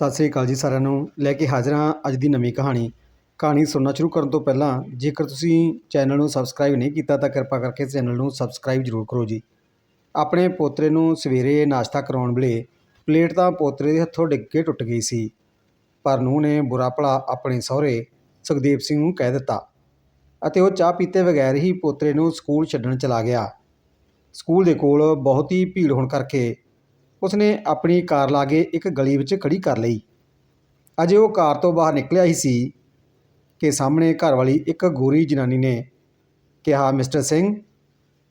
ਸਤਿ ਸ੍ਰੀ ਅਕਾਲ ਜੀ ਸਾਰਿਆਂ ਨੂੰ। ਲੈ ਕੇ ਹਾਜ਼ਰ ਹਾਂ ਅੱਜ ਦੀ ਨਵੀਂ ਕਹਾਣੀ। ਕਹਾਣੀ ਸੁਣਨਾ ਸ਼ੁਰੂ ਕਰਨ ਤੋਂ ਪਹਿਲਾਂ, ਜੇਕਰ ਤੁਸੀਂ ਚੈਨਲ ਨੂੰ ਸਬਸਕ੍ਰਾਈਬ ਨਹੀਂ ਕੀਤਾ, ਤਾਂ ਕਿਰਪਾ ਕਰਕੇ ਚੈਨਲ ਨੂੰ ਸਬਸਕ੍ਰਾਈਬ ਜ਼ਰੂਰ ਕਰੋ ਜੀ। ਆਪਣੇ ਪੋਤਰੇ ਨੂੰ ਸਵੇਰੇ ਨਾਸ਼ਤਾ ਕਰਾਉਣ ਵੇਲੇ ਪਲੇਟ ਤਾਂ ਪੋਤਰੇ ਦੇ ਹੱਥੋਂ ਡਿੱਗ ਕੇ ਟੁੱਟ ਗਈ ਸੀ, ਪਰ ਨੂੰਹ ਨੇ ਬੁਰਾ ਭਲਾ ਆਪਣੇ ਸਹੁਰੇ ਸੁਖਦੇਵ ਸਿੰਘ ਨੂੰ ਕਹਿ ਦਿੱਤਾ ਅਤੇ ਉਹ ਚਾਹ ਪੀਤੇ ਬਗੈਰ ਹੀ ਪੋਤਰੇ ਨੂੰ ਸਕੂਲ ਛੱਡਣ ਚਲਾ ਗਿਆ। ਸਕੂਲ ਦੇ ਕੋਲ ਬਹੁਤ ਹੀ ਭੀੜ ਹੋਣ ਕਰਕੇ ਉਸਨੇ ਆਪਣੀ ਕਾਰ ਲਾਗੇ ਇੱਕ ਗਲੀ ਵਿੱਚ ਖੜੀ ਕਰ ਲਈ। ਅਜੇ ਉਹ ਕਾਰ ਤੋਂ ਬਾਹਰ ਨਿਕਲਿਆ ਹੀ ਸੀ ਕਿ ਸਾਹਮਣੇ ਘਰ ਵਾਲੀ ਇੱਕ ਗੋਰੀ ਜਨਾਨੀ ਨੇ ਕਿਹਾ, ਮਿਸਟਰ ਸਿੰਘ,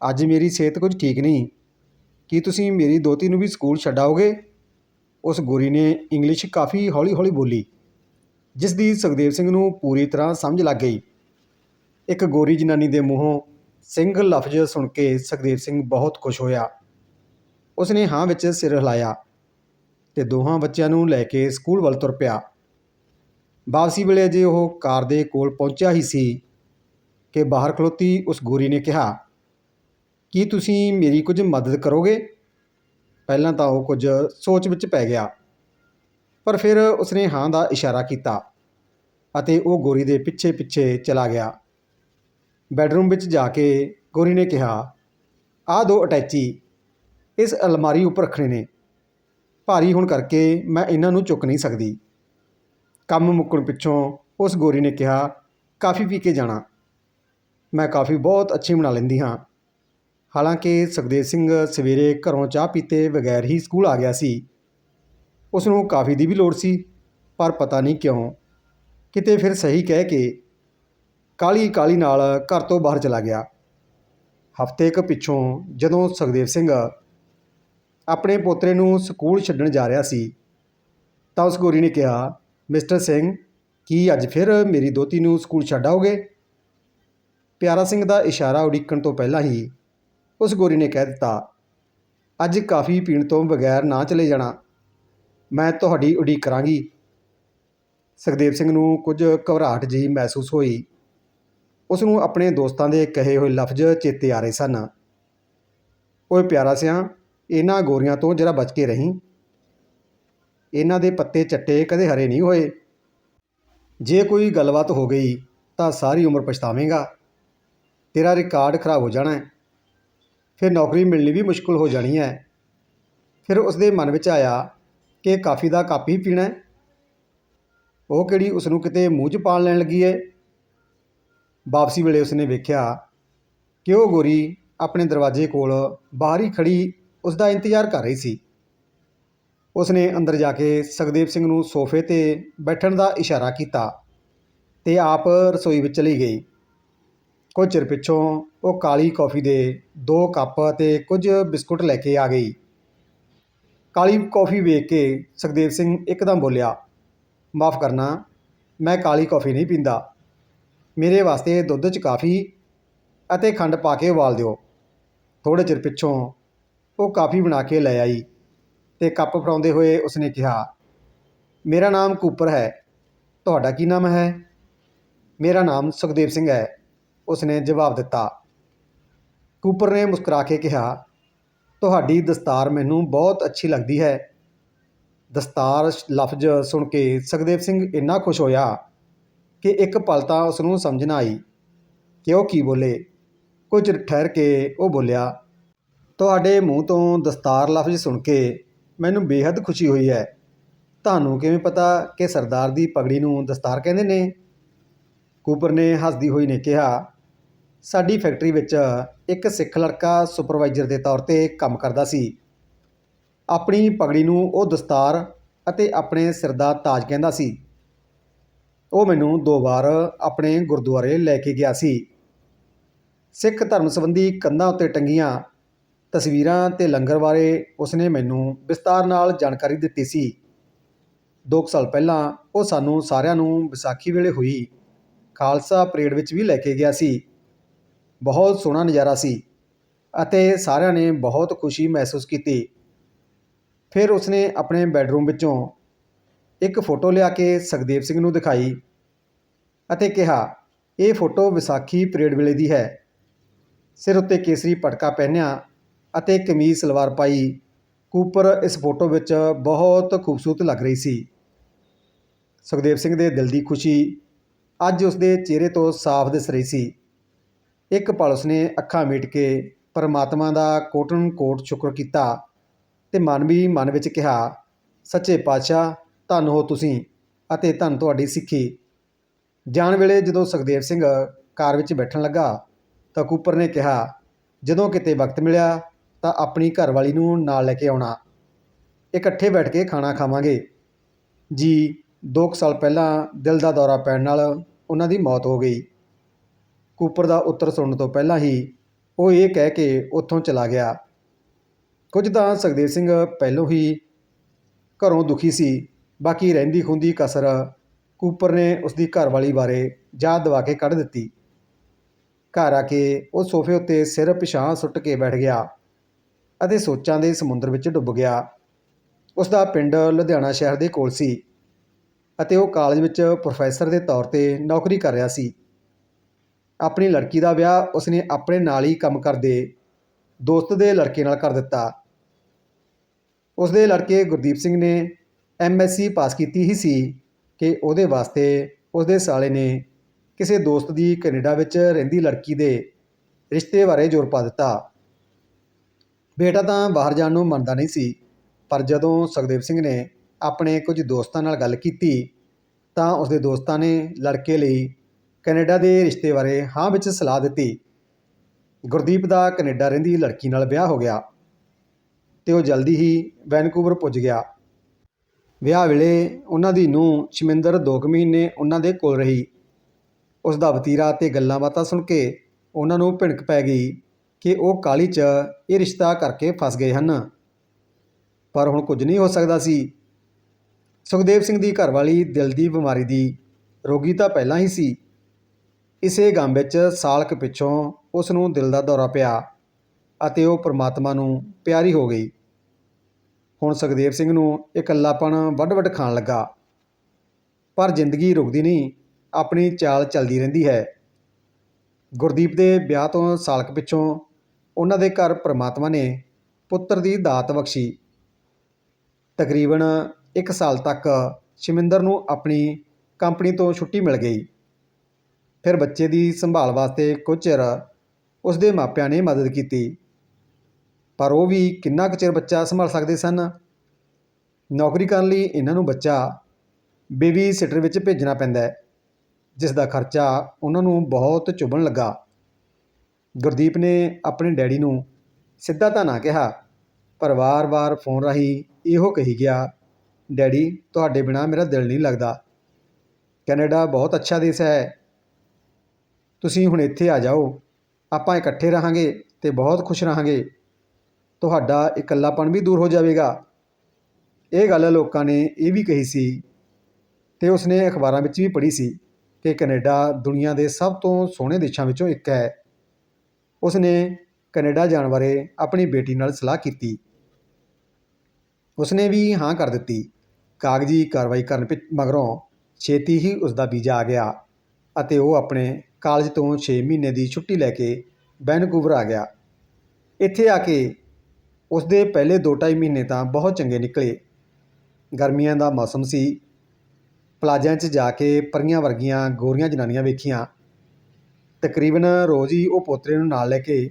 ਅੱਜ ਮੇਰੀ ਸਿਹਤ ਕੁਝ ਠੀਕ ਨਹੀਂ। ਕੀ ਤੁਸੀਂ ਮੇਰੀ ਦੋਤੀ ਨੂੰ ਵੀ ਸਕੂਲ ਛੱਡਾਓਗੇ ਉਸ ਗੋਰੀ ਨੇ ਇੰਗਲਿਸ਼ ਕਾਫੀ ਹੌਲੀ-ਹੌਲੀ ਬੋਲੀ, ਜਿਸ ਦੀ ਸੁਖਦੇਵ ਸਿੰਘ ਨੂੰ ਪੂਰੀ ਤਰ੍ਹਾਂ ਸਮਝ ਲੱਗ ਗਈ। ਇੱਕ ਗੋਰੀ ਜਨਾਨੀ ਦੇ ਮੂੰਹੋਂ ਸਿੰਘ ਲਫ਼ਜ਼ ਸੁਣ ਕੇ ਸੁਖਦੇਵ ਸਿੰਘ ਬਹੁਤ ਖੁਸ਼ ਹੋਇਆ। ਉਸਨੇ ਹਾਂ ਵਿੱਚ ਸਿਰ ਹਿਲਾਇਆ ਤੇ ਦੋਹਾਂ ਬੱਚਿਆਂ ਨੂੰ ਲੈ ਕੇ ਸਕੂਲ ਵੱਲ ਤੁਰ ਪਿਆ। ਵਾਪਸੀ ਵੇਲੇ ਜੇ ਉਹ ਕਾਰ ਦੇ ਕੋਲ ਪਹੁੰਚਿਆ ਹੀ ਸੀ ਕਿ ਬਾਹਰ ਖਲੋਤੀ ਉਸ ਗੋਰੀ ਨੇ ਕਿਹਾ, ਕੀ ਤੁਸੀਂ ਮੇਰੀ ਕੁਝ ਮਦਦ ਕਰੋਗੇ? ਪਹਿਲਾਂ ਤਾਂ ਉਹ ਕੁਝ ਸੋਚ ਵਿੱਚ ਪੈ ਗਿਆ, ਪਰ ਫਿਰ ਉਸਨੇ ਹਾਂ ਦਾ ਇਸ਼ਾਰਾ ਕੀਤਾ ਅਤੇ ਉਹ ਗੋਰੀ ਦੇ ਪਿੱਛੇ ਪਿੱਛੇ ਚਲਾ ਗਿਆ। ਬੈਡਰੂਮ ਵਿੱਚ ਜਾ ਕੇ ਗੋਰੀ ਨੇ ਕਿਹਾ ਆਹ ਦੋ ਅਟੈਚੀ ਇਸ ਅਲਮਾਰੀ ਉੱਪਰ ਰੱਖਣੇ ਨੇ। ਭਾਰੀ ਹੋਣ ਕਰਕੇ ਮੈਂ ਇਹਨਾਂ ਨੂੰ ਚੁੱਕ ਨਹੀਂ ਸਕਦੀ। ਕੰਮ ਮੁੱਕਣ ਪਿੱਛੋਂ ਉਸ ਗੋਰੀ ਨੇ ਕਿਹਾ, ਕਾਫੀ ਪੀ ਕੇ ਜਾਣਾ। ਮੈਂ ਕਾਫੀ ਬਹੁਤ ਅੱਛੀ ਬਣਾ ਲੈਂਦੀ ਹਾਂ। ਹਾਲਾਂਕਿ ਸੁਖਦੇਵ ਸਿੰਘ ਸਵੇਰੇ ਘਰੋਂ ਚਾਹ ਪੀਤੇ ਬਗੈਰ ਹੀ ਸਕੂਲ ਆ ਗਿਆ ਸੀ। ਉਸ ਨੂੰ ਕਾਫੀ ਦੀ ਵੀ ਲੋੜ ਸੀ, ਪਰ ਪਤਾ ਨਹੀਂ ਕਿਉਂ। ਕਿਤੇ ਫਿਰ ਸਹੀ ਕਹਿ ਕੇ ਕਾਲੀ ਕਾਲੀ ਨਾਲ ਘਰ ਤੋਂ ਬਾਹਰ ਚਲਾ ਗਿਆ। ਹਫ਼ਤੇ ਕੁ ਪਿੱਛੋਂ ਜਦੋਂ ਸੁਖਦੇਵ ਸਿੰਘ ਆਪਣੇ ਪੋਤਰੇ ਨੂੰ ਸਕੂਲ ਛੱਡਣ ਜਾ ਰਿਹਾ ਸੀ। ਤਾਂ ਉਸ ਗੋਰੀ ਨੇ ਕਿਹਾ, ਮਿਸਟਰ ਸਿੰਘ, ਕੀ ਅੱਜ ਫਿਰ ਮੇਰੀ ਦੋਤੀ ਨੂੰ ਸਕੂਲ ਛੱਡ ਆਓਗੇ? ਪਿਆਰਾ ਸਿੰਘ ਦਾ ਇਸ਼ਾਰਾ ਉਡੀਕਣ ਤੋਂ ਪਹਿਲਾਂ ਹੀ ਉਸ ਗੋਰੀ ਨੇ ਕਹਿ ਦਿੱਤਾ, ਅੱਜ ਕਾਫੀ ਪੀਣ ਤੋਂ ਬਗੈਰ ਨਾ ਚਲੇ ਜਾਣਾ। ਮੈਂ ਤੁਹਾਡੀ ਉਡੀਕ ਕਰਾਂਗੀ। ਸੁਖਦੇਵ ਸਿੰਘ ਨੂੰ ਕੁਝ ਘਬਰਾਹਟ ਜਿਹੀ ਮਹਿਸੂਸ ਹੋਈ। ਉਸ ਨੂੰ ਆਪਣੇ ਦੋਸਤਾਂ ਦੇ ਕਹੇ ਹੋਏ ਲਫ਼ਜ਼ ਚੇਤੇ ਆ ਰਹੇ ਸਨ। ਓਏ ਪਿਆਰਾ ਸਿਆ ਇਹਨਾਂ ਗੋਰੀਆਂ ਤੋਂ ਜਰਾ ਬਚ ਕੇ ਰਹੀਂ। ਇਹਨਾਂ ਦੇ ਪੱਤੇ ਚੱਟੇ ਕਦੇ ਹਰੇ ਨਹੀਂ ਹੋਏ। ਜੇ ਕੋਈ ਗੱਲਬਾਤ ਹੋ ਗਈ ਤਾਂ ਸਾਰੀ ਉਮਰ ਪਛਤਾਵੇਂਗਾ। ਤੇਰਾ ਰਿਕਾਰਡ ਖਰਾਬ ਹੋ ਜਾਣਾ ਹੈ। ਫਿਰ ਨੌਕਰੀ ਮਿਲਣੀ ਵੀ ਮੁਸ਼ਕਲ ਹੋ ਜਾਣੀ ਹੈ। ਫਿਰ ਉਸ ਦੇ ਮਨ ਵਿੱਚ ਆਇਆ ਕਿ ਕਾਫੀ ਦਾ ਕੱਪ ਹੀ ਪੀਣਾ ਉਹ ਕਿਹੜੀ ਉਸ ਨੂੰ ਕਿਤੇ ਮੂੰਹ 'ਚ ਪਾਣ ਲੈਣ ਲੱਗੀ ਹੈ? ਵਾਪਸੀ ਵੇਲੇ ਉਸਨੇ ਵੇਖਿਆ ਕਿ ਉਹ ਗੋਰੀ ਆਪਣੇ ਦਰਵਾਜ਼ੇ ਕੋਲ ਬਾਹਰ ਹੀ ਖੜੀ ਉਸ ਦਾ ਇੰਤਜ਼ਾਰ ਕਰ ਰਹੀ ਸੀ। ਉਸਨੇ ਅੰਦਰ ਜਾ ਕੇ ਸੁਖਦੇਵ ਸਿੰਘ ਨੂੰ ਸੋਫੇ ਤੇ ਬੈਠਣ ਦਾ ਇਸ਼ਾਰਾ ਕੀਤਾ ਤੇ ਆਪ ਰਸੋਈ ਵਿੱਚ ਚਲੀ ਗਈ। ਕੁਝ ਚਿਰ ਪਿੱਛੋਂ ਉਹ ਕਾਲੀ ਕੌਫੀ ਦੇ ਦੋ ਕੱਪ ਅਤੇ ਕੁਝ ਬਿਸਕੁਟ ਲੈ ਕੇ ਆ ਗਈ। ਕਾਲੀ ਕੌਫੀ ਵੇਖ ਕੇ ਸੁਖਦੇਵ ਸਿੰਘ ਇੱਕਦਮ ਬੋਲਿਆ, ਮਾਫ ਕਰਨਾ, ਮੈਂ ਕਾਲੀ ਕੌਫੀ ਨਹੀਂ ਪੀਂਦਾ। ਮੇਰੇ ਵਾਸਤੇ ਦੁੱਧ 'ਚ ਕਾਫੀ ਅਤੇ ਖੰਡ ਪਾ ਕੇ ਉਬਾਲ ਦਿਓ। ਥੋੜੇ ਚਿਰ ਪਿੱਛੋਂ ਉਹ ਕਾਫੀ ਬਣਾ ਕੇ ਲੈ ਆਈ ਤੇ ਕੱਪ ਫੜਾਉਂਦੇ ਹੋਏ ਉਸਨੇ ਕਿਹਾ, ਮੇਰਾ ਨਾਮ ਕੂਪਰ ਹੈ, ਤੁਹਾਡਾ ਕੀ ਨਾਮ ਹੈ? ਮੇਰਾ ਨਾਮ ਸੁਖਦੇਵ ਸਿੰਘ ਹੈ, ਉਸਨੇ ਜਵਾਬ ਦਿੱਤਾ। ਕੂਪਰ ਨੇ ਮੁਸਕਰਾ ਕੇ ਕਿਹਾ, ਤੁਹਾਡੀ ਦਸਤਾਰ ਮੈਨੂੰ ਬਹੁਤ ਅੱਛੀ ਲੱਗਦੀ ਹੈ। ਦਸਤਾਰ ਲਫ਼ਜ਼ ਸੁਣ ਕੇ ਸੁਖਦੇਵ ਸਿੰਘ ਇੰਨਾ ਖੁਸ਼ ਹੋਇਆ ਕਿ ਇੱਕ ਪਲ ਤਾਂ ਉਸ ਨੂੰ ਸਮਝ ਨਾ ਆਈ ਕਿ ਉਹ ਕੀ ਬੋਲੇ। ਕੁਝ ਠਹਿਰ ਕੇ ਉਹ ਬੋਲਿਆ ਤੁਹਾਡੇ ਮੂੰਹ ਤੋਂ ਦਸਤਾਰ ਲਫ਼ਜ਼ ਸੁਣ ਕੇ ਮੈਨੂੰ ਬੇਹੱਦ ਖੁਸ਼ੀ ਹੋਈ ਹੈ। ਤੁਹਾਨੂੰ ਕਿਵੇਂ ਪਤਾ ਕਿ ਸਰਦਾਰ ਦੀ ਪਗੜੀ ਨੂੰ ਦਸਤਾਰ ਕਹਿੰਦੇ ਨੇ? ਕੂਪਰ ਨੇ ਹੱਸਦੀ ਹੋਈ ਨੇ ਕਿਹਾ, ਸਾਡੀ ਫੈਕਟਰੀ ਵਿੱਚ ਇੱਕ ਸਿੱਖ ਲੜਕਾ ਸੁਪਰਵਾਈਜ਼ਰ ਦੇ ਤੌਰ ਤੇ ਕੰਮ ਕਰਦਾ ਸੀ। ਆਪਣੀ ਪਗੜੀ ਨੂੰ ਉਹ ਦਸਤਾਰ ਅਤੇ ਆਪਣੇ ਸਿਰ ਦਾ ਤਾਜ ਕਹਿੰਦਾ ਸੀ। ਉਹ ਮੈਨੂੰ ਦੋ ਵਾਰ ਆਪਣੇ ਗੁਰਦੁਆਰੇ ਲੈ ਕੇ ਗਿਆ ਸੀ। ਸਿੱਖ ਧਰਮ ਸੰਬੰਧੀ ਕੰਧਾਂ ਉੱਤੇ ਟੰਗੀਆਂ ਤਸਵੀਰਾਂ ਤੇ ਲੰਗਰ ਬਾਰੇ ਉਸਨੇ ਮੈਨੂੰ ਵਿਸਤਾਰ ਨਾਲ ਜਾਣਕਾਰੀ ਦਿੱਤੀ ਸੀ। ਦੋ ਕੁ ਸਾਲ ਪਹਿਲਾਂ ਉਹ ਸਾਨੂੰ ਸਾਰਿਆਂ ਨੂੰ ਵਿਸਾਖੀ ਵੇਲੇ ਹੋਈ ਖਾਲਸਾ ਪਰੇਡ ਵਿੱਚ ਵੀ ਲੈ ਕੇ ਗਿਆ ਸੀ। ਬਹੁਤ ਸੋਹਣਾ ਨਜ਼ਾਰਾ ਸੀ ਅਤੇ ਸਾਰਿਆਂ ਨੇ ਬਹੁਤ ਖੁਸ਼ੀ ਮਹਿਸੂਸ ਕੀਤੀ। ਫਿਰ ਉਸਨੇ ਆਪਣੇ ਬੈੱਡਰੂਮ ਵਿੱਚੋਂ ਇੱਕ ਫੋਟੋ ਲਿਆ ਕੇ ਸੁਖਦੇਵ ਸਿੰਘ ਨੂੰ ਦਿਖਾਈ ਅਤੇ ਕਿਹਾ, ਇਹ ਫੋਟੋ ਵਿਸਾਖੀ ਪਰੇਡ ਵੇਲੇ ਦੀ ਹੈ। ਸਿਰ ਉੱਤੇ ਕੇਸਰੀ ਪਟਕਾ ਪਹਿਨਿਆ ਅਤੇ ਕਮੀਜ਼ ਸਲਵਾਰ ਪਾਈ। ਕੂਪਰ ਇਸ ਫੋਟੋ ਵਿੱਚ ਬਹੁਤ ਖੂਬਸੂਰਤ ਲੱਗ ਰਹੀ ਸੀ। ਸੁਖਦੇਵ ਸਿੰਘ ਦੇ ਦਿਲ ਦੀ ਖੁਸ਼ੀ ਅੱਜ ਉਸਦੇ ਚਿਹਰੇ ਤੋਂ ਸਾਫ਼ ਦਿਸ ਰਹੀ ਸੀ। ਇੱਕ ਪਲ ਉਸਨੇ ਅੱਖਾਂ ਮੀਟ ਕੇ ਪਰਮਾਤਮਾ ਦਾ ਕੋਟਨ ਕੋਟ ਸ਼ੁਕਰ ਕੀਤਾ ਤੇ ਮਨ ਵੀ ਮਨ ਵਿੱਚ ਕਿਹਾ, ਸੱਚੇ ਪਾਤਸ਼ਾਹ, ਧੰਨ ਹੋ ਤੁਸੀਂ ਅਤੇ ਧੰਨ ਤੁਹਾਡੀ ਸਿੱਖੀ। ਜਾਣ ਵੇਲੇ ਜਦੋਂ ਸੁਖਦੇਵ ਸਿੰਘ ਕਾਰ ਵਿੱਚ ਬੈਠਣ ਲੱਗਾ ਤਾਂ ਕੂਪਰ ਨੇ ਕਿਹਾ, ਜਦੋਂ ਕਿਤੇ ਵਕਤ ਮਿਲਿਆ ਤਾਂ ਆਪਣੀ ਘਰਵਾਲੀ ਨੂੰ ਨਾਲ ਲੈ ਕੇ ਆਉਣਾ। ਇਕੱਠੇ ਬੈਠ ਕੇ ਖਾਣਾ ਖਾਵਾਂਗੇ। ਜੀ, ਦੋ ਕੁ ਸਾਲ ਪਹਿਲਾਂ ਦਿਲ ਦਾ ਦੌਰਾ ਪੈਣ ਨਾਲ ਉਹਨਾਂ ਦੀ ਮੌਤ ਹੋ ਗਈ। ਕੂਪਰ ਦਾ ਉੱਤਰ ਸੁਣਨ ਤੋਂ ਪਹਿਲਾਂ ਹੀ ਉਹ ਇਹ ਕਹਿ ਕੇ ਉੱਥੋਂ ਚਲਾ ਗਿਆ। ਕੁਝ ਤਾਂ ਸੁਖਦੇਵ ਸਿੰਘ ਪਹਿਲੋਂ ਹੀ ਘਰੋਂ ਦੁਖੀ ਸੀ। ਬਾਕੀ ਰਹਿੰਦੀ ਖੁੰਦੀ ਕਸਰ ਕੂਪਰ ਨੇ ਉਸ ਦੀ ਘਰਵਾਲੀ ਬਾਰੇ ਯਾਦ ਦਿਵਾ ਕੇ ਕੱਢ ਦਿੱਤੀ। ਘਰ ਆ ਕੇ ਉਹ ਸੋਫੇ ਉੱਤੇ ਸਿਰ ਪਿਛਾਂ ਸੁੱਟ ਕੇ ਬੈਠ ਗਿਆ। ਅਤੇ ਸੋਚਾਂ ਦੇ ਸਮੁੰਦਰ ਵਿੱਚ ਡੁੱਬ ਗਿਆ। ਉਸ ਦਾ ਪਿੰਡ ਲੁਧਿਆਣਾ ਸ਼ਹਿਰ ਦੇ ਕੋਲ ਸੀ ਅਤੇ ਉਹ ਕਾਲਜ ਵਿੱਚ ਪ੍ਰੋਫੈਸਰ ਦੇ ਤੌਰ ਤੇ ਨੌਕਰੀ ਕਰ ਰਿਹਾ ਸੀ। ਆਪਣੀ ਲੜਕੀ ਦਾ ਵਿਆਹ ਉਸਨੇ ਆਪਣੇ ਨਾਲ ਹੀ ਕੰਮ ਕਰਦੇ ਦੋਸਤ ਦੇ ਲੜਕੇ ਨਾਲ ਕਰ ਦਿੱਤਾ। ਉਸਦੇ ਲੜਕੇ ਗੁਰਦੀਪ ਸਿੰਘ ਨੇ ਐਮਐਸਸੀ ਪਾਸ ਕੀਤੀ ਹੀ ਸੀ ਕਿ ਉਹਦੇ ਵਾਸਤੇ ਉਸਦੇ ਸਾਲੇ ਨੇ ਕਿਸੇ ਦੋਸਤ ਦੀ ਕੈਨੇਡਾ ਵਿੱਚ ਰਹਿੰਦੀ ਲੜਕੀ ਦੇ ਰਿਸ਼ਤੇ ਬਾਰੇ ਜ਼ੋਰ ਪਾ ਦਿੱਤਾ। ਬੇਟਾ ਤਾਂ ਬਾਹਰ ਜਾਣ ਨੂੰ ਮੰਨਦਾ ਨਹੀਂ ਸੀ, ਪਰ ਜਦੋਂ ਸੁਖਦੇਵ ਸਿੰਘ ਨੇ ਆਪਣੇ ਕੁਝ ਦੋਸਤਾਂ ਨਾਲ ਗੱਲ ਕੀਤੀ, ਤਾਂ ਉਸਦੇ ਦੋਸਤਾਂ ਨੇ ਲੜਕੇ ਲਈ ਕੈਨੇਡਾ ਦੇ ਰਿਸ਼ਤੇ ਬਾਰੇ ਹਾਂ ਵਿੱਚ ਸਲਾਹ ਦਿੱਤੀ। ਗੁਰਦੀਪ ਦਾ ਕੈਨੇਡਾ ਰਹਿੰਦੀ ਲੜਕੀ ਨਾਲ ਵਿਆਹ ਹੋ ਗਿਆ ਤੇ ਉਹ ਜਲਦੀ ਹੀ ਵੈਨਕੂਵਰ ਪੁੱਜ ਗਿਆ। ਵਿਆਹ ਵੇਲੇ ਉਹਨਾਂ ਦੀ ਨੂੰਹ ਸ਼ਮਿੰਦਰ ਦੋ ਕੁ ਮਹੀਨੇ ਉਹਨਾਂ ਦੇ ਕੋਲ ਰਹੀ। ਉਸ ਦਾ ਵਤੀਰਾ ਤੇ ਗੱਲਾਂ ਬਾਤਾਂ ਸੁਣ ਕੇ ਉਹਨਾਂ ਨੂੰ ਭਿਣਕ ਪੈ ਗਈ। ਕਿ ਉਹ ਕਾਲੀ 'ਚ ਇਹ ਰਿਸ਼ਤਾ ਕਰਕੇ ਫਸ ਗਏ ਹਨ। ਪਰ ਹੁਣ ਕੁਝ ਨਹੀਂ ਹੋ ਸਕਦਾ ਸੀ। ਸੁਖਦੇਵ ਸਿੰਘ ਦੀ ਘਰਵਾਲੀ ਦਿਲ ਦੀ ਬਿਮਾਰੀ ਦੀ ਰੋਗੀ ਤਾਂ ਪਹਿਲਾਂ ਹੀ ਸੀ। ਇਸੇ ਗਮ ਵਿੱਚ ਸਾਲਕ ਪਿੱਛੋਂ ਉਸ ਨੂੰ ਦਿਲ ਦਾ ਦੌਰਾ ਪਿਆ ਅਤੇ ਉਹ ਪ੍ਰਮਾਤਮਾ ਨੂੰ ਪਿਆਰੀ ਹੋ ਗਈ। ਹੁਣ ਸੁਖਦੇਵ ਸਿੰਘ ਨੂੰ ਇਕੱਲਾਪਣ ਵੱਡ-ਵੱਡ ਖਾਣ ਲੱਗਾ। ਪਰ ਜ਼ਿੰਦਗੀ ਰੁਕਦੀ ਨਹੀਂ, ਆਪਣੀ ਚਾਲ ਚੱਲਦੀ ਰਹਿੰਦੀ ਹੈ। ਗੁਰਦੀਪ ਦੇ ਵਿਆਹ ਤੋਂ ਸਾਲਕ ਪਿੱਛੋਂ ਉਹਨਾਂ ਦੇ ਘਰ ਪਰਮਾਤਮਾ ਨੇ ਪੁੱਤਰ ਦੀ ਦਾਤ ਬਖਸ਼ੀ। ਤਕਰੀਬਨ 1 ਸਾਲ ਤੱਕ ਸ਼ਮਿੰਦਰ ਨੂੰ ਆਪਣੀ ਕੰਪਨੀ ਤੋਂ ਛੁੱਟੀ ਮਿਲ ਗਈ। ਫਿਰ ਬੱਚੇ ਦੀ ਸੰਭਾਲ ਵਾਸਤੇ ਕੁਝ ਚਿਰ ਉਸ ਦੇ ਮਾਪਿਆਂ ਨੇ ਮਦਦ ਕੀਤੀ। ਪਰ ਉਹ ਵੀ ਕਿੰਨਾ ਕੁ ਚਿਰ ਬੱਚਾ ਸੰਭਾਲ ਸਕਦੇ ਸਨ? ਨੌਕਰੀ ਕਰਨ ਲਈ ਇਹਨਾਂ ਨੂੰ ਬੱਚਾ ਬੇਬੀ ਸਿਟਰ ਵਿੱਚ ਭੇਜਣਾ ਪੈਂਦਾ ਹੈ, ਜਿਸ ਦਾ ਖਰਚਾ ਉਹਨਾਂ ਨੂੰ ਬਹੁਤ ਚੁਭਣ ਲੱਗਾ। ਗੁਰਦੀਪ ਨੇ ਆਪਣੇ ਡੈਡੀ ਨੂੰ ਸਿੱਧਾ ਤਾਂ ਨਾ ਕਿਹਾ, ਪਰ ਵਾਰ-ਵਾਰ ਫੋਨ ਰਾਹੀਂ ਇਹੋ ਕਹੀ ਗਿਆ, ਡੈਡੀ, ਤੁਹਾਡੇ ਬਿਨਾ ਮੇਰਾ ਦਿਲ ਨਹੀਂ ਲੱਗਦਾ। ਕੈਨੇਡਾ ਬਹੁਤ ਅੱਛਾ ਦੇਸ਼ ਹੈ। ਤੁਸੀਂ ਹੁਣ ਇੱਥੇ ਆ ਜਾਓ। ਆਪਾਂ ਇਕੱਠੇ ਰਹਾਂਗੇ ਤੇ ਬਹੁਤ ਖੁਸ਼ ਰਹਾਂਗੇ। ਤੁਹਾਡਾ ਇਕੱਲਾਪਣ ਵੀ ਦੂਰ ਹੋ ਜਾਵੇਗਾ। ਇਹ ਗੱਲ ਲੋਕਾਂ ਨੇ ਇਹ ਵੀ ਕਹੀ ਸੀ ਤੇ ਉਸਨੇ ਅਖਬਾਰਾਂ ਵਿੱਚ ਵੀ ਪੜ੍ਹੀ ਸੀ ਕਿ ਕੈਨੇਡਾ ਦੁਨੀਆ ਦੇ ਸਭ ਤੋਂ ਸੋਹਣੇ ਦੇਸ਼ਾਂ ਵਿੱਚੋਂ ਇੱਕ ਹੈ। ਉਸ ਨੇ ਕੈਨੇਡਾ ਜਾਣ ਬਾਰੇ ਆਪਣੀ ਬੇਟੀ ਨਾਲ ਸਲਾਹ ਕੀਤੀ। ਉਸਨੇ ਵੀ ਹਾਂ ਕਰ ਦਿੱਤੀ। ਕਾਗਜ਼ੀ ਕਾਰਵਾਈ ਕਰਨ ਪਿ ਮਗਰੋਂ ਛੇਤੀ ਹੀ ਉਸ ਦਾ ਵੀਜ਼ਾ ਆ ਗਿਆ ਅਤੇ ਉਹ ਆਪਣੇ ਕਾਲਜ ਤੋਂ 6 ਮਹੀਨੇ ਦੀ ਛੁੱਟੀ ਲੈ ਕੇ ਵੈਨਕੂਵਰ ਆ ਗਿਆ। ਇੱਥੇ ਆ ਕੇ ਉਸ ਦੇ ਪਹਿਲੇ 2-2.5 ਮਹੀਨੇ ਤਾਂ ਬਹੁਤ ਚੰਗੇ ਨਿਕਲੇ। ਗਰਮੀਆਂ ਦਾ ਮੌਸਮ ਸੀ। ਪਲਾਜ਼ਿਆਂ 'ਚ ਜਾ ਕੇ ਪਰੀਆਂ ਵਰਗੀਆਂ ਗੋਰੀਆਂ ਜਨਾਨੀਆਂ ਵੇਖੀਆਂ। ਤਕਰੀਬਨ ਰੋਜ਼ ਹੀ ਉਹ ਪੋਤਰੇ ਨੂੰ ਨਾਲ ਲੈ ਕੇ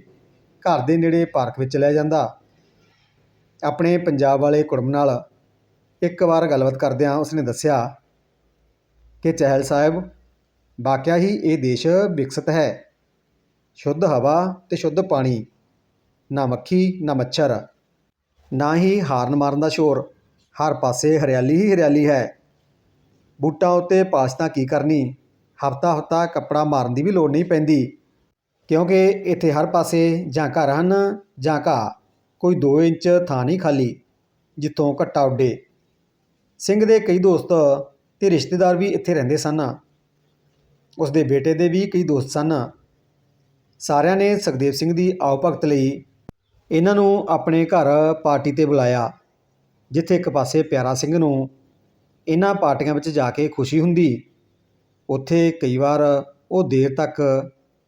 ਘਰ ਦੇ ਨੇੜੇ ਪਾਰਕ ਵਿੱਚ ਲੈ ਜਾਂਦਾ। ਆਪਣੇ ਪੰਜਾਬ ਵਾਲੇ ਕੁੜਮ ਨਾਲ ਇੱਕ ਵਾਰ ਗੱਲਬਾਤ ਕਰਦਿਆਂ ਉਸਨੇ ਦੱਸਿਆ ਕਿ ਚਹਿਲ ਸਾਹਿਬ, ਵਾਕਿਆ ਹੀ ਇਹ ਦੇਸ਼ ਵਿਕਸਿਤ ਹੈ। ਸ਼ੁੱਧ ਹਵਾ ਤੇ ਸ਼ੁੱਧ ਪਾਣੀ, ਨਾ ਮੱਖੀ, ਨਾ ਮੱਛਰ, ਨਾ ਹੀ ਹਾਰਨ ਮਾਰਨ ਦਾ ਸ਼ੋਰ। ਹਰ ਪਾਸੇ ਹਰਿਆਲੀ ਹੀ ਹਰਿਆਲੀ ਹੈ। ਬੂਟਾਂ ਉੱਤੇ ਪਾਸਤਾ ਕੀ ਕਰਨੀ? ਹਫਤਾ ਹਫਤਾ ਕੱਪੜਾ ਮਾਰਨ ਦੀ ਵੀ ਲੋੜ ਨਹੀਂ ਪੈਂਦੀ। ਕਿਉਂਕਿ ਇੱਥੇ ਹਰ ਪਾਸੇ ਜਾਂ ਘਰ ਹਨ ਜਾਂ ਘਾਹ। ਕੋਈ 2 ਇੰਚ ਥਾਂ ਨਹੀਂ ਖਾਲੀ, ਜਿੱਥੋਂ ਘੱਟਾ ਉੱਡੇ। ਸਿੰਘ ਦੇ ਕਈ ਦੋਸਤ ਤੇ ਰਿਸ਼ਤੇਦਾਰ ਵੀ ਇੱਥੇ ਰਹਿੰਦੇ ਸਨ। ਉਸ ਦੇ ਬੇਟੇ ਦੇ ਵੀ ਕਈ ਦੋਸਤ ਸਨ। ਸਾਰਿਆਂ ਨੇ ਸੁਖਦੇਵ ਸਿੰਘ ਦੀ ਆਓ ਭਗਤ ਲਈ ਇਹਨਾਂ ਨੂੰ ਆਪਣੇ ਘਰ ਪਾਰਟੀ ਤੇ ਬੁਲਾਇਆ, ਜਿੱਥੇ ਇੱਕ ਪਾਸੇ ਪਿਆਰਾ ਸਿੰਘ ਨੂੰ ਇਹਨਾਂ ਪਾਰਟੀਆਂ ਵਿੱਚ ਜਾ ਕੇ ਖੁਸ਼ੀ ਹੁੰਦੀ। ਉੱਥੇ ਕਈ ਵਾਰ ਉਹ ਦੇਰ ਤੱਕ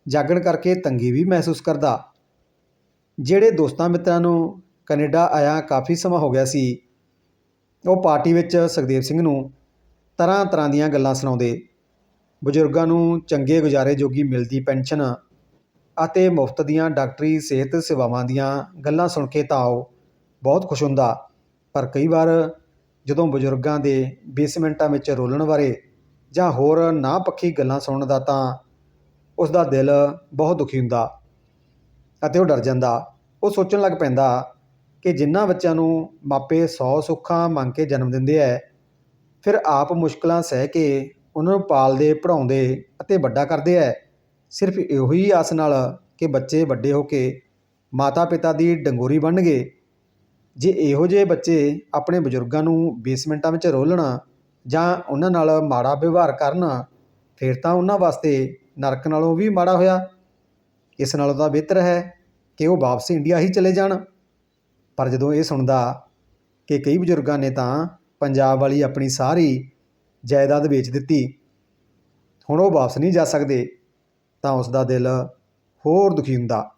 ਜਾਗਣ ਕਰਕੇ ਤੰਗੀ ਵੀ ਮਹਿਸੂਸ ਕਰਦਾ। ਜਿਹੜੇ ਦੋਸਤਾਂ ਮਿੱਤਰਾਂ ਨੂੰ ਕੈਨੇਡਾ ਆਇਆ ਕਾਫੀ ਸਮਾਂ ਹੋ ਗਿਆ ਸੀ, ਉਹ ਪਾਰਟੀ ਵਿੱਚ ਸੁਖਦੇਵ ਸਿੰਘ ਨੂੰ ਤਰ੍ਹਾਂ ਤਰ੍ਹਾਂ ਦੀਆਂ ਗੱਲਾਂ ਸੁਣਾਉਂਦੇ। ਬਜ਼ੁਰਗਾਂ ਨੂੰ ਚੰਗੇ ਗੁਜ਼ਾਰੇ ਜੋਗੀ ਮਿਲਦੀ ਪੈਨਸ਼ਨ ਅਤੇ ਮੁਫਤ ਦੀਆਂ ਡਾਕਟਰੀ ਸਿਹਤ ਸੇਵਾਵਾਂ ਦੀਆਂ ਗੱਲਾਂ ਸੁਣ ਕੇ ਤਾਂ ਉਹ ਬਹੁਤ ਖੁਸ਼ ਹੁੰਦਾ। ਪਰ ਕਈ ਵਾਰ ਜਦੋਂ ਬਜ਼ੁਰਗਾਂ ਦੇ ਬੇਸਮੈਂਟਾਂ ਵਿੱਚ ਰੋਲਣ ਬਾਰੇ ਜਾਂ ਹੋਰ ਨਾ ਪੱਖੀ ਗੱਲਾਂ ਸੁਣਨ ਦਾ ਤਾਂ ਉਸ ਦਾ ਦਿਲ ਬਹੁਤ ਦੁਖੀ ਹੁੰਦਾ ਅਤੇ ਉਹ ਡਰ ਜਾਂਦਾ। ਉਹ ਸੋਚਣ ਲੱਗ ਪੈਂਦਾ ਕਿ ਜਿਨ੍ਹਾਂ ਬੱਚਿਆਂ ਨੂੰ ਮਾਪੇ ਸੌ ਸੁੱਖਾਂ ਮੰਗ ਕੇ ਜਨਮ ਦਿੰਦੇ ਐ, ਫਿਰ ਆਪ ਮੁਸ਼ਕਲਾਂ ਸਹਿ ਕੇ ਉਹਨਾਂ ਨੂੰ ਪਾਲਦੇ, ਪੜ੍ਹਾਉਂਦੇ ਅਤੇ ਵੱਡਾ ਕਰਦੇ ਐ। ਸਿਰਫ ਇਹੋ ਹੀ ਆਸ ਨਾਲ ਕਿ ਬੱਚੇ ਵੱਡੇ ਹੋ ਕੇ ਮਾਤਾ ਪਿਤਾ ਦੀ ਡੰਗੋਰੀ ਬਣਨਗੇ। ਜੇ ਇਹੋ ਜਿਹੇ ਬੱਚੇ ਆਪਣੇ ਬਜ਼ੁਰਗਾਂ ਨੂੰ ਬੇਸਮੈਂਟਾਂ ਵਿੱਚ ਰੋਲਣ ਜਾਂ ਉਹਨਾਂ ਨਾਲ ਮਾੜਾ ਵਿਵਹਾਰ ਕਰਨ, ਫਿਰ ਤਾਂ ਉਹਨਾਂ ਵਾਸਤੇ ਨਰਕ ਨਾਲੋਂ ਵੀ ਮਾੜਾ ਹੋਇਆ। ਇਸ ਨਾਲੋਂ ਤਾਂ ਬਿਹਤਰ ਹੈ ਕਿ ਉਹ ਵਾਪਸ ਇੰਡੀਆ ਹੀ ਚਲੇ ਜਾਣ। ਪਰ ਜਦੋਂ ਇਹ ਸੁਣਦਾ ਕਿ ਕਈ ਬਜ਼ੁਰਗਾਂ ਨੇ ਤਾਂ ਪੰਜਾਬ ਵਾਲੀ ਆਪਣੀ ਸਾਰੀ ਜਾਇਦਾਦ ਵੇਚ ਦਿੱਤੀ, ਹੁਣ ਉਹ ਵਾਪਸ ਨਹੀਂ ਜਾ ਸਕਦੇ, ਤਾਂ ਉਸ ਦਾ ਦਿਲ ਹੋਰ ਦੁਖੀ ਹੁੰਦਾ।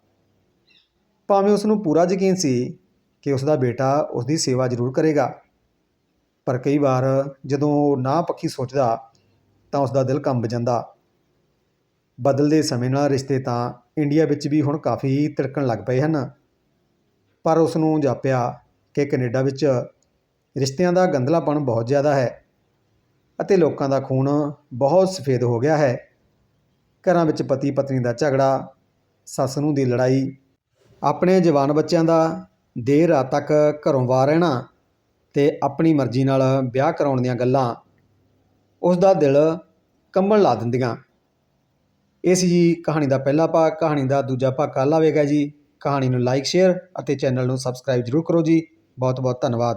ਭਾਵੇਂ ਉਸ ਨੂੰ ਪੂਰਾ ਯਕੀਨ ਸੀ ਕਿ ਉਸ ਦਾ ਬੇਟਾ ਉਸ ਦੀ ਸੇਵਾ ਜ਼ਰੂਰ ਕਰੇਗਾ। ਪਰ ਕਈ ਵਾਰ ਜਦੋਂ ਉਹ ਨਾ ਪੱਖੀ ਸੋਚਦਾ ਤਾਂ ਉਸ ਦਾ ਦਿਲ ਕੰਬ ਜਾਂਦਾ। ਬਦਲਦੇ ਸਮੇਂ ਨਾਲ ਰਿਸ਼ਤੇ ਤਾਂ ਇੰਡੀਆ ਵਿੱਚ ਵੀ ਹੁਣ ਕਾਫੀ ਤਿੜਕਣ ਲੱਗ ਪਏ ਹਨ। ਪਰ ਉਸ ਨੂੰ ਜਾਪਿਆ ਕਿ ਕੈਨੇਡਾ ਵਿੱਚ ਰਿਸ਼ਤਿਆਂ ਦਾ ਗੰਧਲਾਪਣ ਬਹੁਤ ਜ਼ਿਆਦਾ ਹੈ ਅਤੇ ਲੋਕਾਂ ਦਾ ਖੂਨ ਬਹੁਤ ਸਫੇਦ ਹੋ ਗਿਆ ਹੈ। ਘਰਾਂ ਵਿੱਚ ਪਤੀ ਪਤਨੀ ਦਾ ਝਗੜਾ, ਸੱਸ ਨੂੰ ਦੀ ਲੜਾਈ, ਆਪਣੇ ਜਵਾਨ ਬੱਚਿਆਂ ਦਾ ਦੇਰ ਰਾਤ ਤੱਕ ਘਰੋਂ ਬਾਹਰ ਰਹਿਣਾ ਅਤੇ ਆਪਣੀ ਮਰਜ਼ੀ ਨਾਲ ਵਿਆਹ ਕਰਾਉਣ ਦੀਆਂ ਗੱਲਾਂ ਉਸ ਦਾ ਦਿਲ ਕੰਬਣ ਲਾ ਦਿੰਦੀਆਂ। ਇਹ ਸੀ ਜੀ ਕਹਾਣੀ ਦਾ ਪਹਿਲਾ ਭਾਗ। ਕਹਾਣੀ ਦਾ ਦੂਜਾ ਭਾਗ ਕੱਲ੍ਹ ਆਵੇਗਾ ਜੀ। ਕਹਾਣੀ ਨੂੰ ਲਾਈਕ ਸ਼ੇਅਰ ਅਤੇ ਚੈਨਲ ਨੂੰ ਸਬਸਕ੍ਰਾਈਬ ਜ਼ਰੂਰ ਕਰੋ ਜੀ। ਬਹੁਤ ਬਹੁਤ ਧੰਨਵਾਦ।